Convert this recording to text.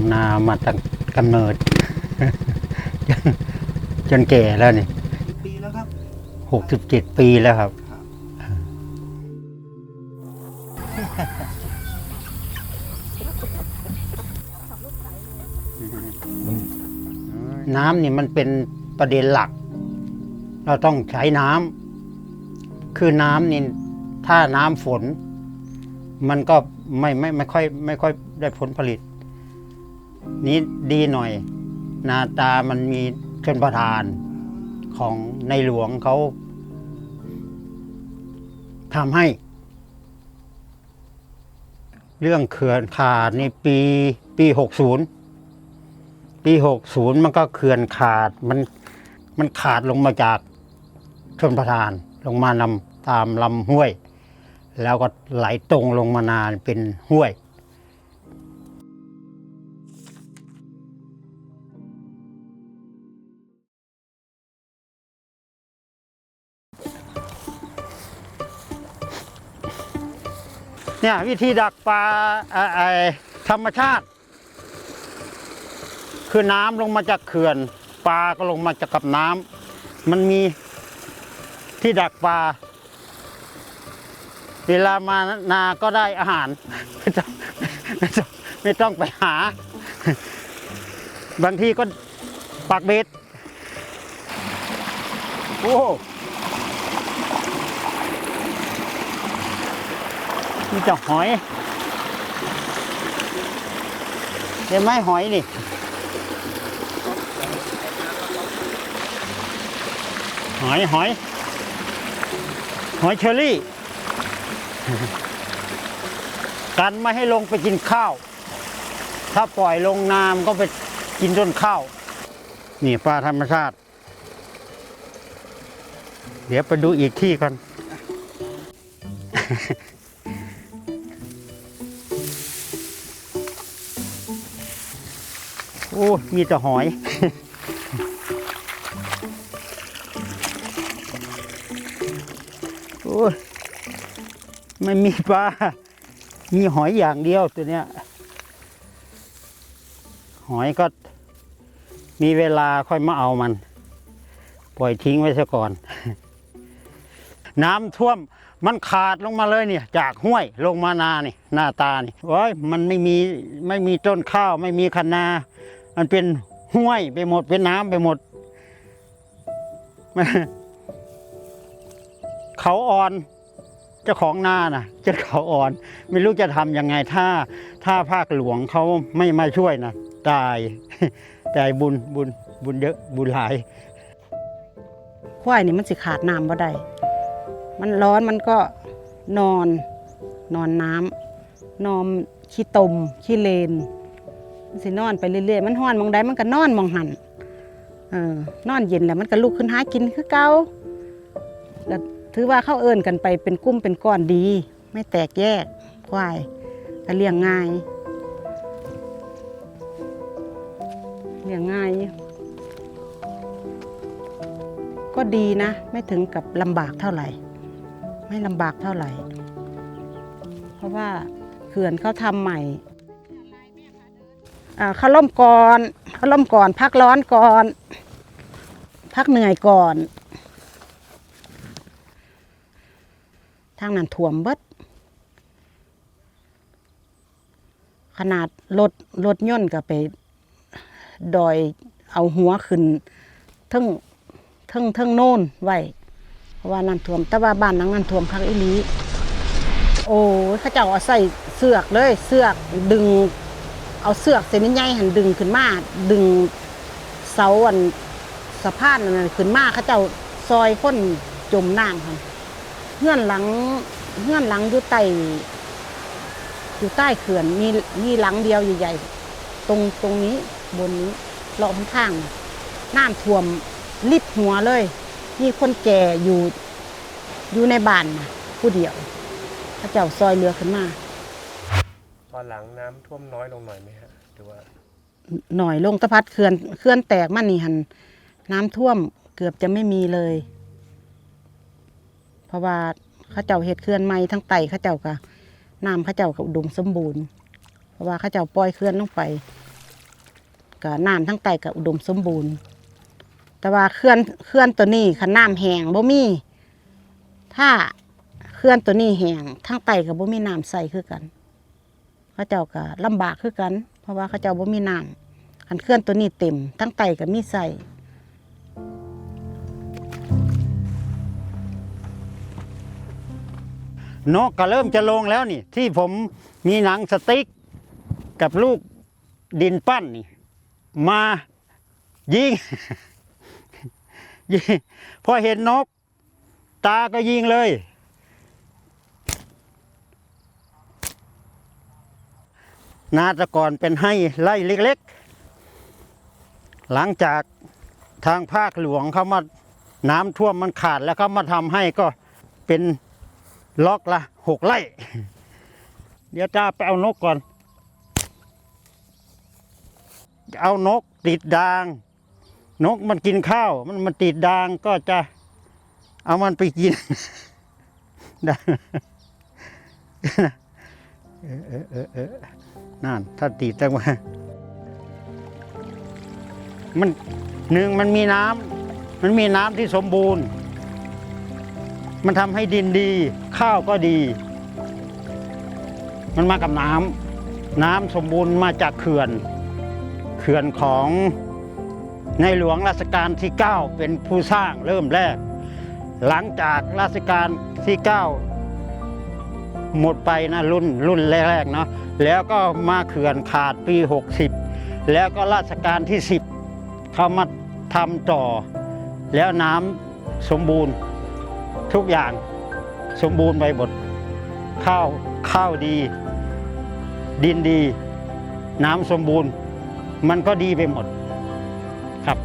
ำนามาตั้งกำเนิด จนจนแก่แล้วนี่กี่ปีแล้วครับหกสิบเจ็ดปีแล้วครับ น้ำนี่มันเป็นประเด็นหลัก เราต้องใช้น้ำคือน้ำนี่ถ้าน้ำฝน มันก็ไม่ไม่ไม่ค่อยไม่ค่อยได้ผลผลิต นี้ดีหน่อยนาตามันมีชนประทานของในหลวงเขาทำให้ เรื่องเขื่อนขาดในปีปีหกศูนย์ปีหกศูนย์มันก็เขื่อนขาดมันมันขาดลงมาจากชนประทานลงมานำตามลำห้วย แล้วก็ไหลตรงลงมานานเป็นห้วย เนี่ยวิธีดักปลาธรรมชาติ คือน้ำลงมาจากเขื่อน ปลาก็ลงมาจากกับน้ำมันมีที่ดักปลาเวลามานาก็ได้อาหาร ไม่ต้องไม่ต้องไม่ต้องไปหา บางทีก็ปักเบ็ดโอ้ มีแต่หอยเห็นไหมหอยนี่หอยหอย หอยเชอรี่ กันไม่ให้ลงไปกินข้าว ถ้าปล่อยลงน้ำก็ไปกินต้นข้าว นี่ปลาธรรมชาติ เดี๋ยวไปดูอีกที่กัน โอ้ มีแต่หอย โอ้ไม่มีปลา มีหอยอย่างเดียวตัวเนี้ย หอยก็มีเวลาค่อยมาเอามัน ปล่อยทิ้งไว้ซะก่อน น้ำท่วมมันขาดลงมาเลยเนี่ย จากห้วยลงมานานี่หน้าตานี่โอ้ยมันไม่มีไม่มีต้นข้าว ไม่มีคะนา มันเป็นห้วยไปหมดเป็นน้ำไปหมด เขาอ่อนเจ้าของหน้าน่ะเจ้าเขาอ่อน ไม่รู้จะทำยังไงถ้า ถ้าภาคหลวงเขาไม่มาช่วยนะตายตายบุญบุญบุญเยอะบุญหลายควายนี่มันสิขาดน้ำบ่ได้ มันร้อนมันก็นอน นอนน้ำนอนขี้ตมขี้เลน สินอนไปเรื่อยๆมันห้อนมองใดมันก็นอนมองหันเออนอนเย็นแล้วมันก็ลุกขึ้นหากินคือเก่าก็ถือว่าเข้าเอิ้นกันไปเป็นกุ้มเป็นก้อนดี ไม่แตกแยกควายก็เลี้ยงง่ายเลี้ยงง่าย ก็ดีนะ ไม่ถึงกับลำบากเท่าไหร่ ไม่ลำบากเท่าไหร่ เพราะว่าเขื่อนเขาทำใหม่ เขาล่มก่อนเขาล่มก่อน พักร้อนก่อน พักเหนื่อยก่อน ทางนั้นถ่วมเบิด ขนาดรถรถย่นก็ไปดอยเอาหัวขึ้นทั้งเทิงเทิงโน่นไว้เพราะว่าน้ำท่วม แต่ว่าบ้านหลังนั้นท่วมคักอีหลีโอ้ยเขาเจ้าเอาใส่เสือกเลย เสือกดึง เอาเสือกเส้นใหญ่หันดึงขึ้นมา ดึงเสาอันสะพานอันนั้นขึ้นมาเขาเจ้าซอยคนจมน้ำค่ะเงื่อนหลังเงื่อนหลังอยู่ใต้อยู่ใต้เขื่อนมีมีหลังเดียวใหญ่ๆตรงตรงนี้บนนี้รอบข้างๆน้ำท่วมลิบหัวเลย มีคนแก่อยู่อยู่ในบ้านนะผู้เดียวพระเจ้าซอยเรือขึ้นมา ตอนหลังน้ำท่วมน้อยลงหน่อยไหมฮะหรือว่าหน่อยลงตะพัดเขื่อนเขื่อนแตกมันนี่หันน้ำท่วมเกือบจะไม่มีเลย เพราะว่าเข้าเจ้าเห็ดเขื่อนใหม่ทั้งไตเข้าเจ้าก็น้ำเข้าเจ้าก็อุมสมบูรณ์ เพราะว่าเข้าเจ้าปล่อยเขื่อนลงไปก็น้ำทั้งไตก็อุดมสมบูรณ์ แต่ว่าเขื่อนเขื่อนตัวนี้คันน้ำแห้งบ่มี ถ้าเขื่อนตัวนี้แห้งทั้งไตก็บ่มีน้ำใส่คือกัน เขาเจ้าก็ลำบากคือกัน เพราะว่าเขาเจ้าบ่มีน้ำคันเขื่อนตัวนี้เต็ม ทั้งไตก็มีใส่นกก็เริ่มจะลงแล้วนี่ ที่ผมมีหนังสติ๊กกับลูกดินปั้นนี่ มายิงยิงพอเห็นนก ตาก็ยิงเลย นาตะกอนเป็นให้ไล่เล็กๆ หลังจากทางภาคหลวงเขามาน้ำท่วมมันขาดแล้วเขามาทำให้ก็เป็นล็อกละหกไร่ เดี๋ยวจ้าไปเอานกก่อน เอานกติดดาง นกมันกินข้าว มันมันติดดางก็จะเอามันไปกินได้เออเออเออ นั่นถ้าติดจังว่ามันหนึ่งมันมีน้ำมันมีน้ำที่สมบูรณ์ มันทำให้ดินดี ข้าวก็ดี มันมากับน้ำน้ำสมบูรณ์มาจากเขื่อน เขื่อนของในหลวงรัชกาลที่ 9 เป็นผู้สร้างเริ่มแรก หลังจากรัชกาลที่ 9 หมดไปนะรุ่นรุ่นแรกๆเนาะ แล้วก็มาเขื่อนขาดปี 60 แล้วก็รัชกาลที่ 10 เขามาทำต่อ แล้วน้ำสมบูรณ์ทุกอย่างสมบูรณ์ไปหมดข้าวข้าวดี ดินดี น้ำสมบูรณ์ มันก็ดีไปหมดครับ